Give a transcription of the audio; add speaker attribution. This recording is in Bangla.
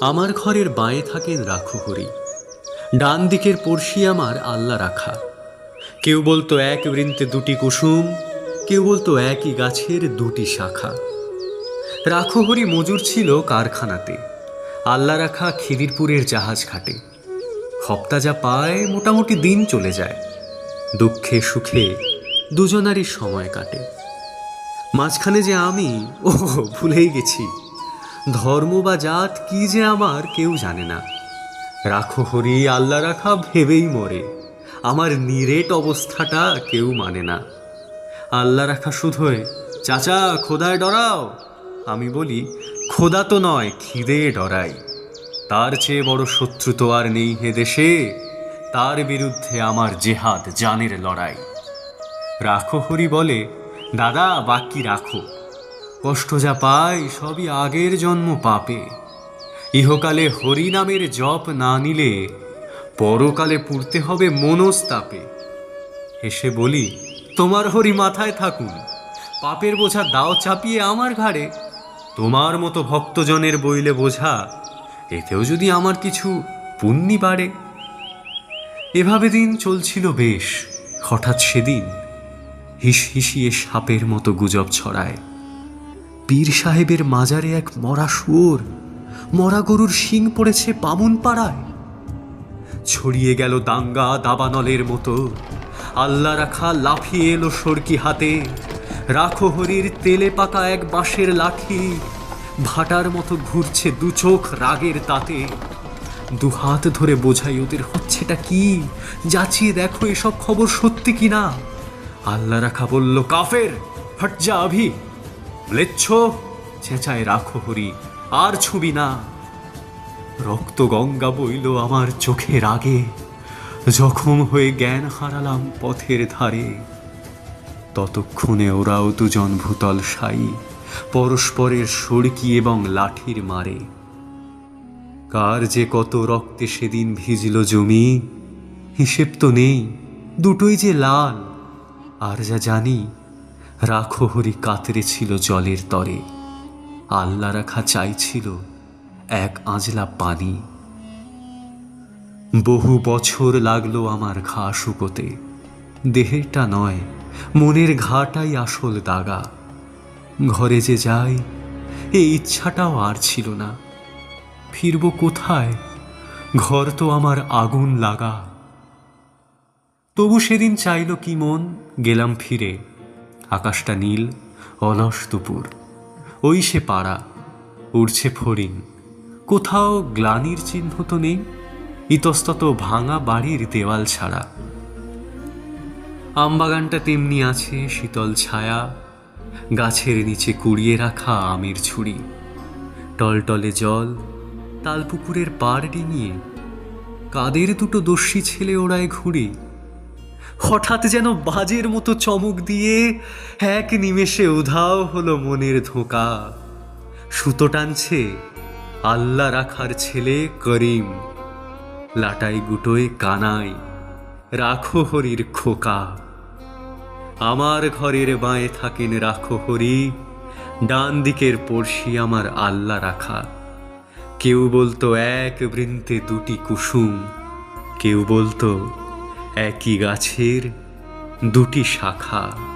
Speaker 1: আমার ঘরের বাঁয়ে থাকেন রাখু হরি ডান দিকের পড়শি আমার আল্লাহ রাখা। কেউ বলতো এক বৃন্তে দুটি কুসুম, কেউ বলতো একই গাছের দুটি শাখা। রাখু হরি মজুর ছিল কারখানাতে। আল্লাহ রাখা খিদিরপুরের জাহাজ ঘাটে। হপ্তা যা পায় মোটামুটি দিন চলে যায়। দুঃখে সুখে দুজনারই সময় কাটে। মাঝখানে যে আমি ও ভুলেই গেছি। ধর্ম বা জাত কি যে আমার কেউ জানে না। রাখো হরি, আল্লাহ রাখা ভেবেই মরে। আমার নিরেট অবস্থাটা কেউ মানে না। আল্লাহ রাখা শুধুই চাচা, খোদায় ডরাও। আমি বলি, খোদা তো নয়, খিদে ডরাই তার চেয়ে বড় শত্রু তো আর নেই হে দেশে। তার বিরুদ্ধে আমার জেহাদ, জানের লড়াই। রাখো হরি বলে, দাদা, বাকি রাখো। কষ্ট যা পাই সবই আগের জন্ম পাপে। ইহকালে হরি নামের জপ না নিলে পরকালে পুড়তে হবে মনস্তাপে। এসে বলি, তোমার হরি মাথায় থাকুন। পাপের বোঝা দাও চাপিয়ে আমার ঘাড়ে। তোমার মতো ভক্তজনের বইলে বোঝা, এতেও যদি আমার কিছু পুণ্যি বাড়ে। এভাবে দিন চলছিল বেশ। হঠাৎ সেদিন হিস হিসিয়ে সাপের মতো গুজব ছড়ায়। পীর সাহেবের মাজারে এক মরা শুয়োর, মরা গরুর শিং পড়েছে বামুন পাড়ায়। ছড়িয়ে গেল দাঙ্গা দাবানলের মতো। আল্লাহ রাখা লাফিয়ে এলো সরকি হাতে। রাখো হরির তেলে পাকা এক বাঁশের লাঠি। ভাটার মতো ঘুরছে দু চোখ রাগের তাতে। দু হাত ধরে বোঝাই ওদের হচ্ছেটা কি? যাচিয়ে দেখো এসব খবর সত্যি কিনা? আল্লাহ রাখা বলল, কাফের, হট যা আভি। ম্লেচ্ছ চেঁচায় রাখো হরি, আর ছবি না। রক্ত গঙ্গা বইল আমার চোখের আগে, জখম হয়ে জ্ঞান হারালাম পথের ধারে। ততক্ষণে ওরাও দুজন ভূতল সাই, পরস্পরের সড়কি এবং লাঠির মারে। কার যে কত রক্তে সেদিন ভিজল জমি, হিসেব তো নেই, দুটোই যে লাল, আর যা জানি রাখো হরি কাতরে ছিল জলের তরে। আল্লা রাখা চাইছিল এক আঁজলা পানি। বহু বছর লাগল আমার ঘা শুকোতে। দেহেরটা নয়, মনের ঘাটাই আসল দাগা। ঘরে যে যাই এই ইচ্ছাটাও আর ছিল না। ফিরব কোথায়? ঘর তো আমার আগুন লাগা। তবু সেদিন চাইল কি মন, গেলাম ফিরে। আকাশটা নীল, অলস দুপুর। ওই সে পাড়া, উড়ছে ফড়িং। কোথাও গ্লানির চিহ্ন তো নেই, ইতস্তত ভাঙা বাড়ির দেওয়াল ছাড়া। আমবাগানটা তেমনি আছে শীতল ছায়া, গাছের নিচে কুড়িয়ে রাখা আমের ছুরি টলটলে জল, তালপুকুরের পাড় ডিঙিয়ে, কাদের দুটো দস্যি ছেলে ওড়ায় ঘুড়ি? হঠাৎ যেন বাজের মতো চমক দিয়ে এক নিমেষে উধাও হলো মনের ধোঁকা। সুতো টানছে আল্লাহ রাখার ছেলে করিম। লাটাই গুটোয় কানাই রাখো হরির খোকা। আমার ঘরের বাঁয়ে থাকেন রাখো হরি, ডান দিকের পড়শি আমার আল্লাহ রাখা। কেউ বলতো এক বৃন্তে দুটি কুসুম, কেউ বলতো একই গাছের দুটি শাখা।